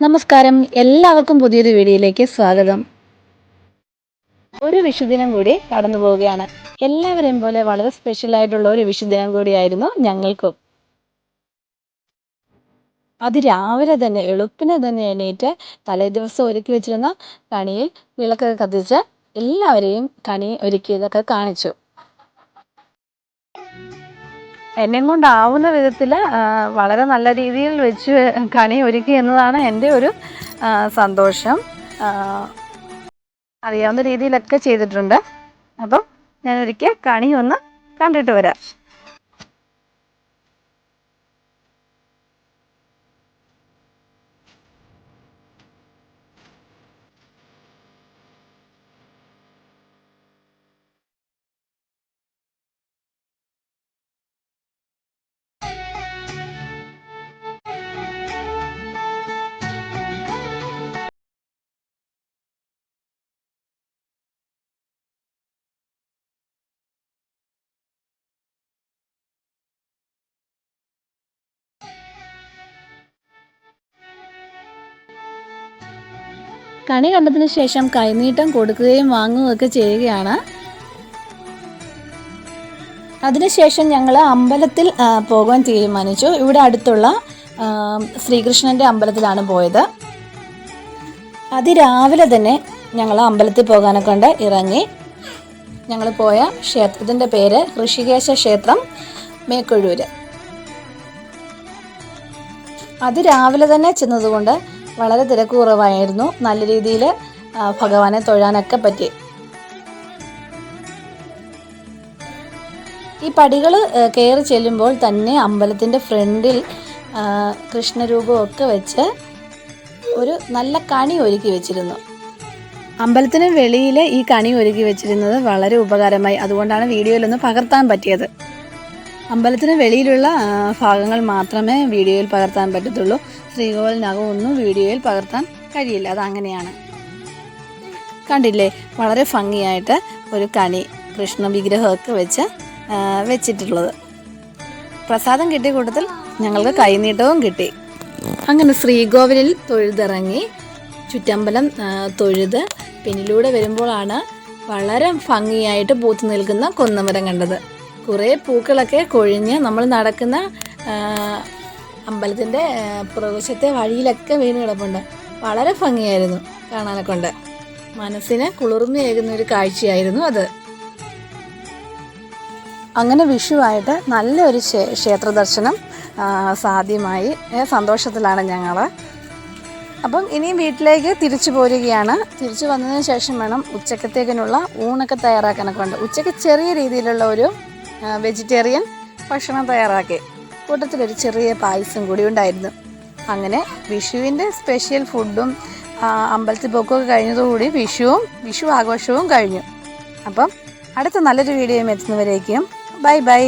നമസ്കാരം. എല്ലാവർക്കും പുതിയൊരു വീഡിയോയിലേക്ക് സ്വാഗതം. ഒരു വിഷുദിനം കൂടി കടന്നു പോവുകയാണ്. എല്ലാവരെയും പോലെ വളരെ സ്പെഷ്യൽ ആയിട്ടുള്ള ഒരു വിഷുദിനം കൂടിയായിരുന്നു ഞങ്ങൾക്കും. അത് രാവിലെ തന്നെ എളുപ്പിനെ തന്നെ എണീറ്റ് തലേ ദിവസം ഒരുക്കി വെച്ചിരുന്ന കണിയിൽ വിളക്കൊക്കെ കത്തിച്ച് എല്ലാവരെയും കണി ഒരുക്കിയതൊക്കെ കാണിച്ചു. എന്നെ കൊണ്ടാവുന്ന വിധത്തിൽ വളരെ നല്ല രീതിയിൽ വെച്ച് കണി ഒരുക്കി എന്നതാണ് എന്റെ ഒരു സന്തോഷം. അറിയാവുന്ന രീതിയിലൊക്കെ ചെയ്തിട്ടുണ്ട്. അപ്പം ഞാൻ ഒരിക്കൽ കണി ഒന്ന് കണ്ടിട്ട് വരാം. കണി കണ്ടതിന് ശേഷം കൈനീട്ടം കൊടുക്കുകയും വാങ്ങുകയും ഒക്കെ ചെയ്യുകയാണ് അതിനുശേഷം ഞങ്ങൾ അമ്പലത്തിൽ പോകാൻ തീരുമാനിച്ചു. ഇവിടെ അടുത്തുള്ള ശ്രീകൃഷ്ണന്റെ അമ്പലത്തിലാണ് പോയത്. അതിരാവിലെ തന്നെ ഞങ്ങൾ അമ്പലത്തിൽ പോകാനൊക്കെ ഇറങ്ങി. ഞങ്ങൾ പോയ ക്ഷേത്രത്തിന്റെ പേര് ഋഷികേശ ക്ഷേത്രം മേക്കൊഴൂർ അതിരാവിലെ തന്നെ ചെന്നതുകൊണ്ട് വളരെ തിരക്ക് കുറവായിരുന്നു നല്ല രീതിയിൽ ഭഗവാനെ തൊഴാനൊക്കെ പറ്റി. ഈ പടികൾ കയറി ചെല്ലുമ്പോൾ തന്നെ അമ്പലത്തിന്റെ ഫ്രണ്ടിൽ കൃഷ്ണരൂപമൊക്കെ വെച്ച് ഒരു നല്ല കണി ഒരുക്കി വെച്ചിരുന്നു. അമ്പലത്തിന് വെളിയിൽ ഈ കണി ഒരുക്കി വെച്ചിരുന്നത് വളരെ ഉപകാരമായി. അതുകൊണ്ടാണ് വീഡിയോയിലൊന്ന് പകർത്താൻ പറ്റിയത്. അമ്പലത്തിന് വെളിയിലുള്ള ഭാഗങ്ങൾ മാത്രമേ വീഡിയോയിൽ പകർത്താൻ പറ്റത്തുള്ളൂ. ശ്രീകോവിലിനകം ഒന്നും വീഡിയോയിൽ പകർത്താൻ കഴിയില്ല. അതങ്ങനെയാണ്. കണ്ടില്ലേ? വളരെ ഭംഗിയായിട്ട് ഒരു കണി കൃഷ്ണ വിഗ്രഹമൊക്കെ വെച്ച് വെച്ചിട്ടുള്ളത്. പ്രസാദം കിട്ടിയ കൂട്ടത്തിൽ ഞങ്ങൾക്ക് കൈനീട്ടവും കിട്ടി. അങ്ങനെ ശ്രീകോവിലിൽ തൊഴുതിറങ്ങി ചുറ്റമ്പലം തൊഴുത് പിന്നിലൂടെ വരുമ്പോഴാണ് വളരെ ഭംഗിയായിട്ട് പൂത്തു നിൽക്കുന്ന കൊന്നമരം കണ്ടത്. കുറേ പൂക്കളൊക്കെ കൊഴിഞ്ഞ് നമ്മൾ നടക്കുന്ന അമ്പലത്തിന്റെ പ്രദേശത്തെ വഴിയിലൊക്കെ വീണ് കിടപ്പുണ്ട്. വളരെ ഭംഗിയായിരുന്നു കാണാനൊക്കെ ഉണ്ട്. മനസ്സിന് കുളിർമയേകുന്ന ഒരു കാഴ്ചയായിരുന്നു അത്. അങ്ങനെ വിഷുവായിട്ട് നല്ലൊരു ക്ഷേ- ക്ഷേത്ര ദർശനം സാധ്യമായി. സന്തോഷത്തിലാണ് ഞങ്ങൾ അപ്പം ഇനിയും വീട്ടിലേക്ക് തിരിച്ചു പോരുകയാണ്. തിരിച്ചു വന്നതിന് ശേഷം വേണം ഉച്ചക്കത്തേക്കിനുള്ള ഊണൊക്കെ തയ്യാറാക്കാനൊക്കെ ഉണ്ട്. ഉച്ചയ്ക്ക് ചെറിയ രീതിയിലുള്ള ഒരു വെജിറ്റേറിയൻ ഭക്ഷണം തയ്യാറാക്കി. കൂട്ടത്തിലൊരു ചെറിയ പായസം കൂടി ഉണ്ടായിരുന്നു. അങ്ങനെ വിഷുവിന്റെ സ്പെഷ്യൽ ഫുഡും അമ്പലത്തിൽ പോക്കൊക്കെ കഴിഞ്ഞതോടുകൂടി വിഷുവും വിഷു ആഘോഷവും കഴിഞ്ഞു. അപ്പം അടുത്ത നല്ലൊരു വീഡിയോയും എത്തുന്നവരേക്കും. Bye bye